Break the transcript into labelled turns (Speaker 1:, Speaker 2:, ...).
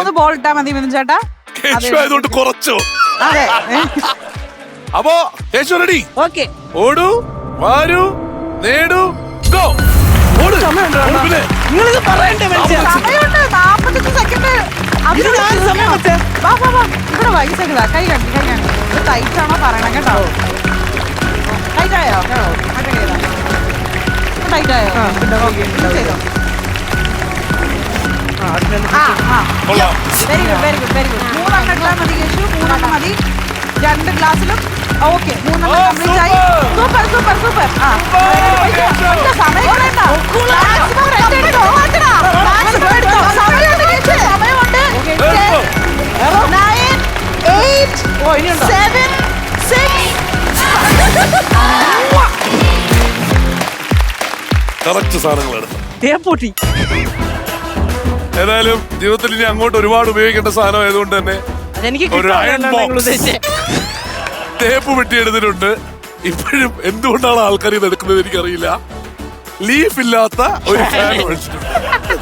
Speaker 1: മൂന്ന് ബോൾ ഇട്ടാ മതി മിഥുൻ ചേട്ടാ.
Speaker 2: കേശു ആയതുകൊണ്ട് കുറച്ചോ?
Speaker 1: അതെ.
Speaker 2: അപ്പോ കേശു റെഡി
Speaker 3: ഓക്കെ.
Speaker 2: ഓടൂ വാരൂ നേടൂ ഗോ ഓട്. പിന്നെ.
Speaker 3: നിങ്ങളിത് പറയണ്ടേ മനുഷ്യ
Speaker 1: സമയമുണ്ട്. സെക്കൻഡ്
Speaker 3: ഇത് ഞാൻ സമയം വെച്ചേ.
Speaker 1: വാ വാ വാ. ഇവിടെ വാ കൈ കണ്ടി കൈ കണ്ടി. ഇത് ടൈറ്റ് ആണോ പറയണം കേട്ടോ. ടൈറ്റ് ആയോ? മറ്റേ കൈ ടൈറ്റ് ആയോ?
Speaker 3: ആ, ഉണ്ടാവും,
Speaker 1: Okay,
Speaker 3: ഉണ്ടാവും.
Speaker 1: ചെയ്തോ very good very good very good മൂന്നെണ്ണം ഇട്ടാൽ മതി കേശു മൂന്നെണ്ണം മതി. രണ്ട് ഗ്ലാസ്സിലും. ഓക്കെ മൂന്നെണ്ണം കംപ്ലീറ്റ് ആയി. സൂപ്പർ. സൂപ്പർ സൂപ്പർ ആ സമയം കളയണ്ട. Maximum rest എടുത്തോ. Maximum എടുത്തോ. സമയമുണ്ട് കേശു. സമയമുണ്ട്.
Speaker 3: ഇനിയുണ്ടോ?
Speaker 1: seven, six.
Speaker 2: കറക്റ്റ് സാധനങ്ങൾ എടുത്തു
Speaker 3: തേപ്പൊട്ടി
Speaker 2: ഏതായാലും ജീവിതത്തിൽ ഇനി അങ്ങോട്ട് ഒരുപാട് ഉപയോഗിക്കേണ്ട സാധനം ആയതുകൊണ്ട് തന്നെ
Speaker 3: അതെനിക്ക്
Speaker 2: ഒരു.
Speaker 3: ഉദ്ദേശിച്ചേ.
Speaker 2: തേപ്പ് വെട്ടിയെടുത്തിട്ടുണ്ട്. ഇപ്പോഴും എന്തുകൊണ്ടാണ് ആൾക്കാർ ഇത് എടുക്കുന്നത് എനിക്കറിയില്ല. ലീഫ് ഇല്ലാത്ത ഒരു ഫാൻ മേടിച്ചിട്ടുണ്ട്.